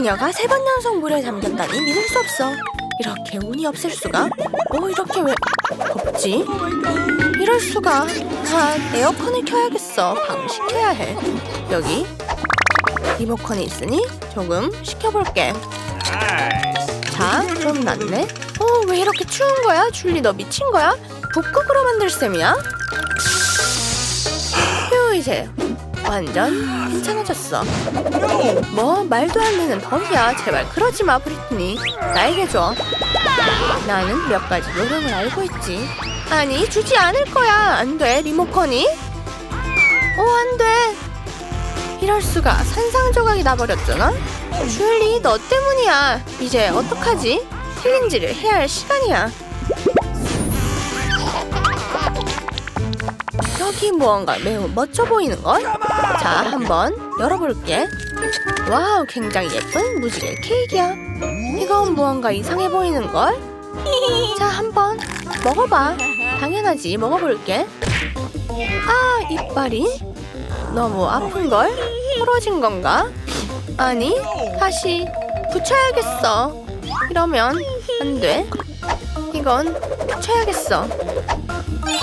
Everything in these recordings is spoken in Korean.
그녀가 세 번 연속 물에 잠겼다니 믿을 수 없어. 이렇게 운이 없을 수가? 어 이렇게 왜 덥지? 이럴 수가. 난 에어컨을 켜야겠어. 방식해야 해. 여기 리모컨이 있으니 조금 식혀볼게. 자, 좀 낫네. 어, 왜 이렇게 추운 거야? 줄리 너 미친 거야? 북극으로 만들 셈이야? 휴, 이제 완전 괜찮아졌어. 뭐 말도 안 되는 덕이야. 제발 그러지 마, 브리트니. 나에게 줘. 나는 몇 가지 요령을 알고 있지. 아니, 주지 않을 거야. 안 돼, 리모컨이. 오, 안 돼. 이럴 수가 산상조각이 나버렸잖아. 줄리, 너 때문이야. 이제 어떡하지? 챌린지를 해야 할 시간이야. 여기 무언가 매우 멋져 보이는 걸? 자, 한번 열어볼게. 와우, 굉장히 예쁜 무지개 케이크야. 이건 무언가 이상해 보이는 걸? 자, 한번 먹어봐. 당연하지, 먹어볼게. 아, 이빨이 너무 아픈 걸? 부러진 건가? 아니, 다시 붙여야겠어. 이러면 안 돼. 이건 붙여야겠어.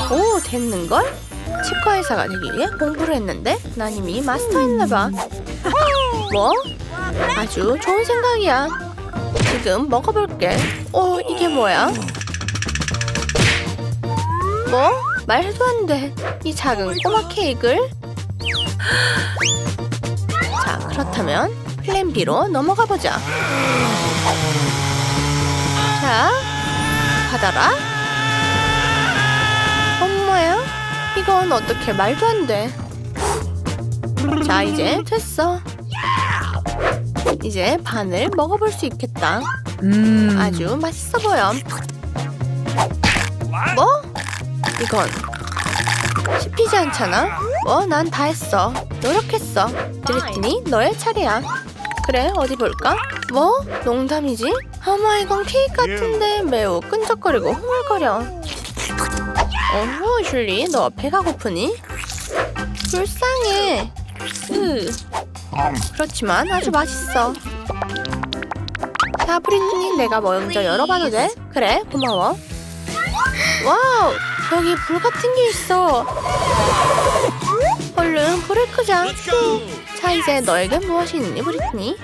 오, 됐는걸? 치과 의사가 되기 공부를 했는데 난 이미 마스터했나봐. 뭐? 아주 좋은 생각이야. 지금 먹어볼게. 오, 이게 뭐야? 뭐? 말도 안 돼. 이 작은 꼬마 케이크를? 자, 그렇다면 플랜 B로 넘어가 보자. 자, 받아라. 이건 어떻게 말도 안 돼. 자, 이제 됐어. 이제 반을 먹어볼 수 있겠다. 음. 아주 맛있어 보여. 뭐? 이건 씹히지 않잖아? 뭐, 난 다 했어. 노력했어. 드리트니, 너의 차례야. 그래, 어디 볼까? 뭐? 농담이지? 어머, 이건 케이크 같은데 매우 끈적거리고 흐물거려. 어머, 슐리, 너 배가 고프니? 불쌍해. 으. 그렇지만 아주 맛있어. 자, 브리트니, 내가 먼저 열어봐도 돼? 그래, 고마워. 와우, 여기 불 같은 게 있어. 얼른 불을 끄자. 자, 이제 너에게 무엇이 있니, 브리트니?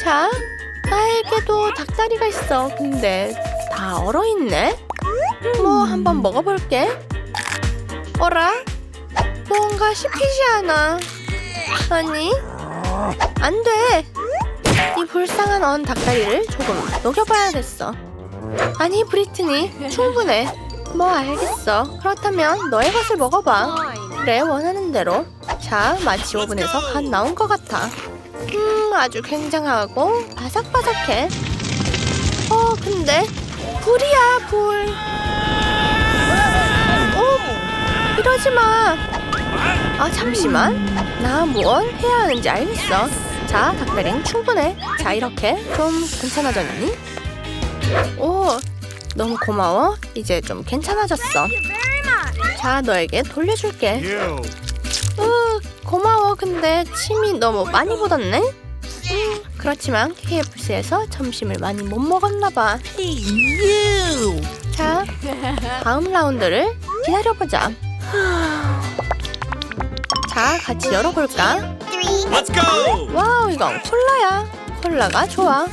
자, 나에게도 닭다리가 있어. 근데 다 얼어있네? 뭐, 한번 먹어볼게. 어라? 뭔가 씹히지 않아. 아니, 안 돼. 이 불쌍한 언 닭다리를 조금 녹여봐야겠어. 아니, 브리트니, 충분해. 뭐 알겠어. 그렇다면 너의 것을 먹어봐. 그래, 원하는 대로. 자, 마치 오븐에서 갓 나온 것 같아. 음, 아주 굉장하고 바삭바삭해. 어, 근데 불이야, 불. 이러지 마. 아, 잠시만. 나 뭘 해야 하는지 알겠어. 자, 닭다리는 충분해. 자, 이렇게 좀 괜찮아졌니? 오, 너무 고마워. 이제 좀 괜찮아졌어. 자, 너에게 돌려줄게. 으, 고마워. 근데 침이 너무 많이 묻었네? 음, 그렇지만 KFC에서 점심을 많이 못 먹었나 봐. 자, 다음 라운드를 기다려보자. 자, 같이 열어볼까? Let's go! 와우, 이건 콜라야. 콜라가 좋아.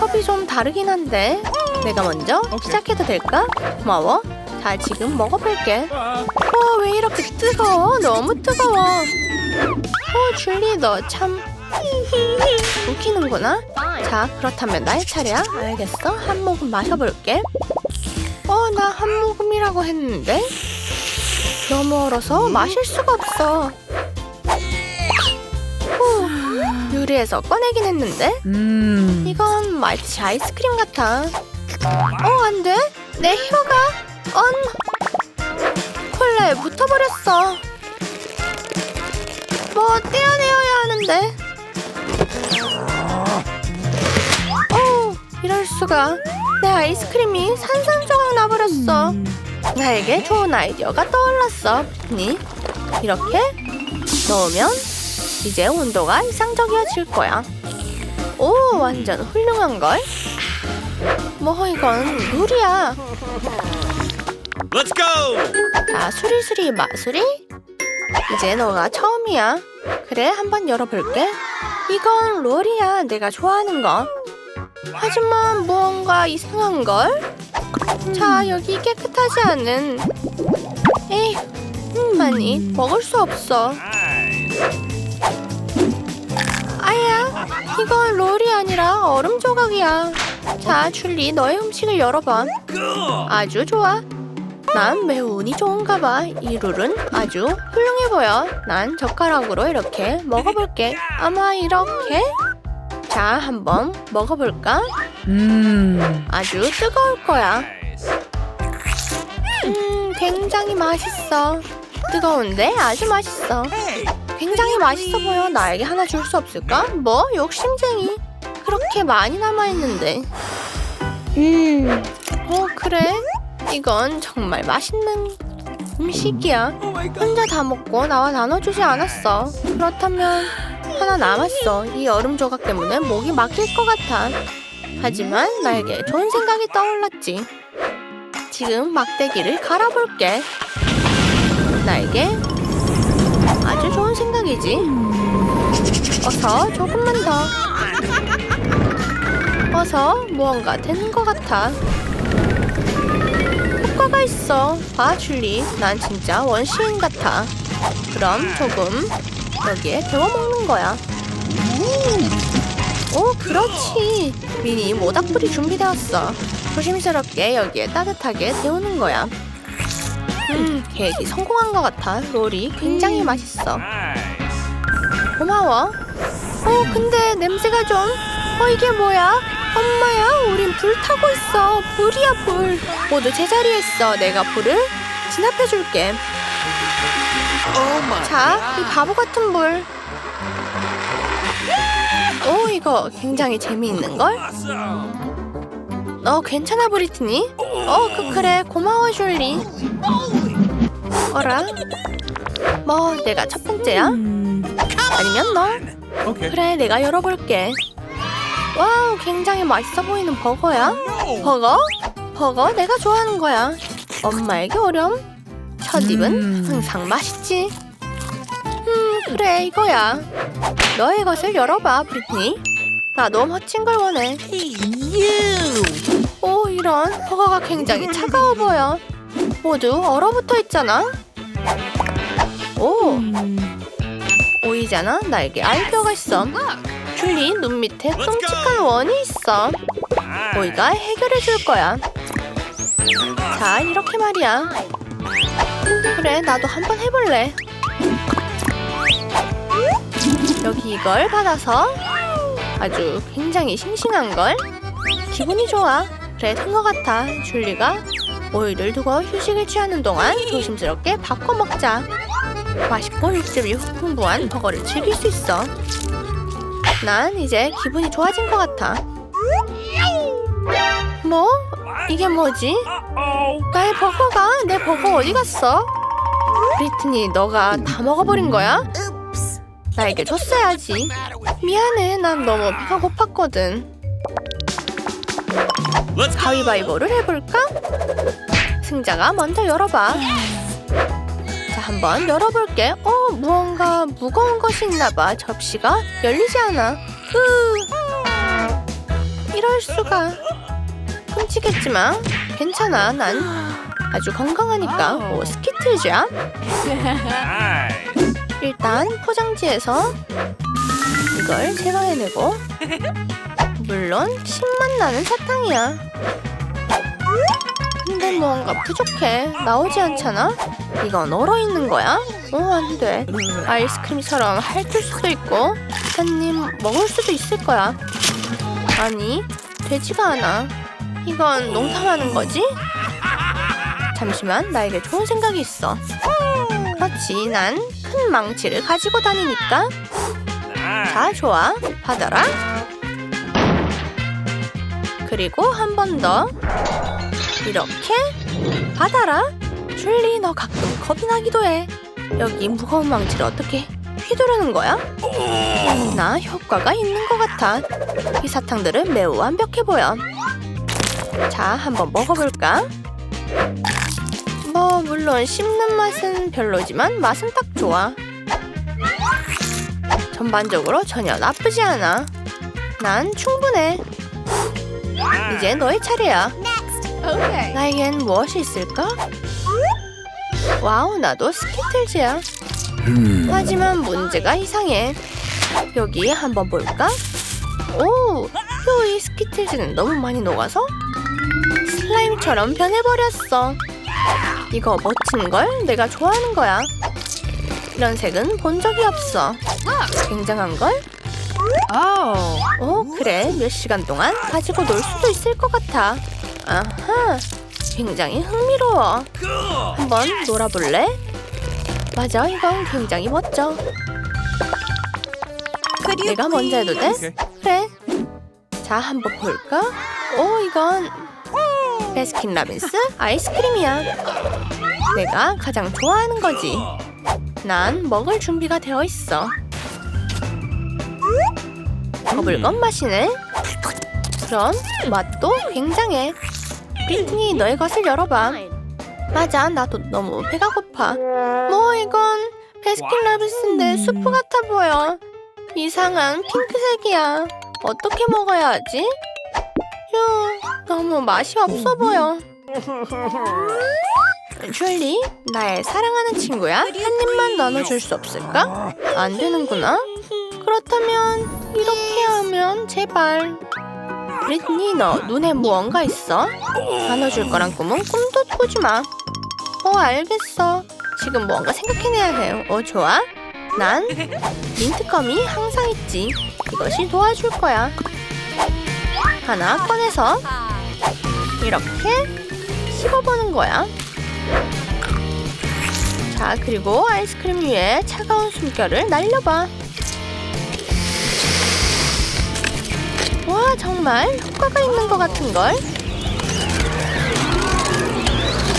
컵이 좀 다르긴 한데 내가 먼저 시작해도 될까? 고마워. 자, 지금 먹어볼게. 어, 왜 이렇게 뜨거워? 너무 뜨거워. 어, 줄리 너 참 웃기는구나. 자, 그렇다면 나의 차례야. 알겠어. 한 모금 마셔볼게. 어, 나 한 모금이라고 했는데 너무 얼어서 마실 수가 없어. 후, 유리에서 꺼내긴 했는데 음. 이건 마치 아이스크림 같아. 어, 안 돼. 내 혀가 언 콜라에 붙어버렸어. 뭐 떼어내어야 하는데. 어, 이럴 수가. 내 아이스크림이 산산조각 나버렸어. 나에게 좋은 아이디어가 떠올랐어. 니 이렇게 넣으면 이제 온도가 이상적이어질 거야. 오, 완전 훌륭한 걸? 뭐 이건 물이야. Let's go! 자, 수리수리 마수리? 이제 너가 처음이야. 그래, 한번 열어볼게. 이건 롤이야, 내가 좋아하는 거. 하지만 무언가 이상한 걸? 자, 여기 깨끗하지 않은... 에이, 아니, 먹을 수 없어. 아야, 이건 롤이 아니라 얼음 조각이야. 자, 줄리, 너의 음식을 열어봐. 아주 좋아. 난 매우 운이 좋은가 봐. 이 룰은 아주 훌륭해 보여. 난 젓가락으로 이렇게 먹어볼게. 아마 이렇게? 자, 한번 먹어볼까? 아주 뜨거울 거야. 음, 굉장히 맛있어. 뜨거운데 아주 맛있어. 굉장히 맛있어 보여. 나에게 하나 줄 수 없을까? 뭐? 욕심쟁이. 그렇게 많이 남아있는데. 음, 어, 그래? 이건 정말 맛있는 음식이야. 혼자 다 먹고 나와 나눠주지 않았어. 그렇다면 하나 남았어. 이 얼음 조각 때문에 목이 막힐 것 같아. 하지만 나에게 좋은 생각이 떠올랐지. 지금 막대기를 갈아볼게. 나에게 아주 좋은 생각이지. 어서 조금만 더. 어서 무언가 되는 것 같아. 효과가 있어. 봐, 줄리. 난 진짜 원시인 같아. 그럼 조금 여기에 데워 먹는 거야. 오, 그렇지. 미니 모닥불이 준비되었어. 조심스럽게 여기에 따뜻하게 데우는 거야. 음, 계획이 성공한 것 같아. 롤이 굉장히 맛있어. 고마워. 어, 근데 냄새가 좀. 어, 이게 뭐야? 엄마야, 우린 불 타고 있어. 불이야, 불. 모두 제자리에 있어. 내가 불을 진압해줄게. 자, 이 바보 같은 불. 오, 이거 굉장히 재미있는걸? 너 괜찮아, 브리트니? 어, 그, 그래. 고마워, 줄리. 어라? 뭐, 내가 첫 번째야? 아니면 너? 그래, 내가 열어볼게. 와우, 굉장히 맛있어 보이는 버거야. 버거? 버거 내가 좋아하는 거야. 엄마에게 어렴. 첫 입은 항상 맛있지. 음, 그래, 이거야. 너의 것을 열어봐, 브리트니. 나도 멋진 걸 원해. 오, 이런. 버거가 굉장히 차가워 보여. 모두 얼어붙어 있잖아. 오, 오이잖아. 나에게 아이디어가 있어. 줄리 눈 밑에 끔찍한 원이 있어. 오이가 해결해 줄 거야. 자, 이렇게 말이야. 그래, 나도 한번 해볼래. 여기 이걸 받아서 아주 굉장히 싱싱한 걸. 기분이 좋아. 그래, 된것 같아. 줄리가 오이를 두고 휴식을 취하는 동안 조심스럽게 바꿔 먹자. 맛있고 육즙이 훅 풍부한 버거를 즐길 수 있어. 난 이제 기분이 좋아진 것 같아. 뭐? 이게 뭐지? 나의 버거가 내 버거 어디 갔어? 브리트니 너가 다 먹어버린 거야? 나에게 줬어야지. 미안해 난 너무 배가 고팠거든. 가위바위보를 해볼까? 승자가 먼저 열어봐. 자, 한번 열어볼게. 어, 무언가 무거운 것이 있나봐. 접시가 열리지 않아. 흐. 이럴 수가. 끔찍했지만 괜찮아. 난 아주 건강하니까. 오, 스키트자. Nice. 일단 포장지에서 이걸 제거해내고 물론 신맛 나는 사탕이야 근데 뭔가 부족해 나오지 않잖아? 이건 얼어있는 거야? 어 안돼 아이스크림처럼 핥을 수도 있고 한입 먹을 수도 있을 거야 아니 되지가 않아 이건 농담하는 거지? 잠시만 나에게 좋은 생각이 있어 그렇지 난 큰 망치를 가지고 다니니까. 자 좋아 받아라 그리고 한 번 더 이렇게 받아라 줄리 너 가끔 겁이 나기도 해 여기 무거운 망치를 어떻게 휘두르는 거야? 나 효과가 있는 것 같아. 이 사탕들은 매우 완벽해 보여. 자, 한번 먹어볼까? 뭐 물론 씹는 맛은 별로지만 맛은 딱 좋아. 전반적으로 전혀 나쁘지 않아. 난 충분해. 이제 너의 차례야. 나에겐 무엇이 있을까? 와우, 나도 스키틀즈야. 하지만 문제가 이상해. 여기 한번 볼까? 오, 이 스키틀즈는 너무 많이 녹아서 슬라임처럼 변해버렸어. 이거 멋진 걸 내가 좋아하는 거야. 이런 색은 본 적이 없어. 굉장한 걸? Oh. 오, 그래. 몇 시간 동안 가지고 놀 수도 있을 것 같아. 아하, 굉장히 흥미로워. 한번 놀아볼래? 맞아, 이건 굉장히 멋져. 내가 먼저 해도 돼? 그래. 자, 한번 볼까? 오, 이건 베스킨 라빈스 아이스크림이야. 내가 가장 좋아하는 거지. 난 먹을 준비가 되어 있어. 버블건 맛이네. 그럼 맛도 굉장해. 브리트니 너의 것을 열어봐. 맞아, 나도 너무 배가 고파. 뭐 이건 베스킨 라빈스인데 수프 같아 보여. 이상한 핑크색이야. 어떻게 먹어야 하지? 휴, 너무 맛이 없어 보여. 줄리, 나의 사랑하는 친구야. 한 입만 나눠줄 수 없을까? 안 되는구나. 그렇다면 이렇게 하면 제발. 브리트니, 너 눈에 무언가 있어? 나눠줄 거란 꿈은 꿈도 꾸지 마. 어, 알겠어. 지금 무언가 생각해내야 해요. 어, 좋아? 난 민트껌이 항상 있지. 이것이 도와줄 거야. 하나 꺼내서 이렇게 씹어보는 거야. 자, 그리고 아이스크림 위에 차가운 숨결을 날려봐. 와, 정말 효과가 있는 것 같은걸?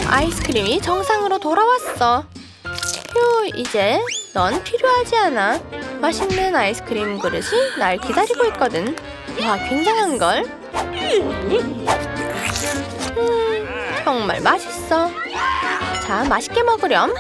아이스크림이 정상으로 돌아왔어. 휴, 이제 넌 필요하지 않아. 맛있는 아이스크림 그릇이 날 기다리고 있거든. 와, 굉장한걸? 음, 정말 맛있어. 자, 맛있게 먹으렴.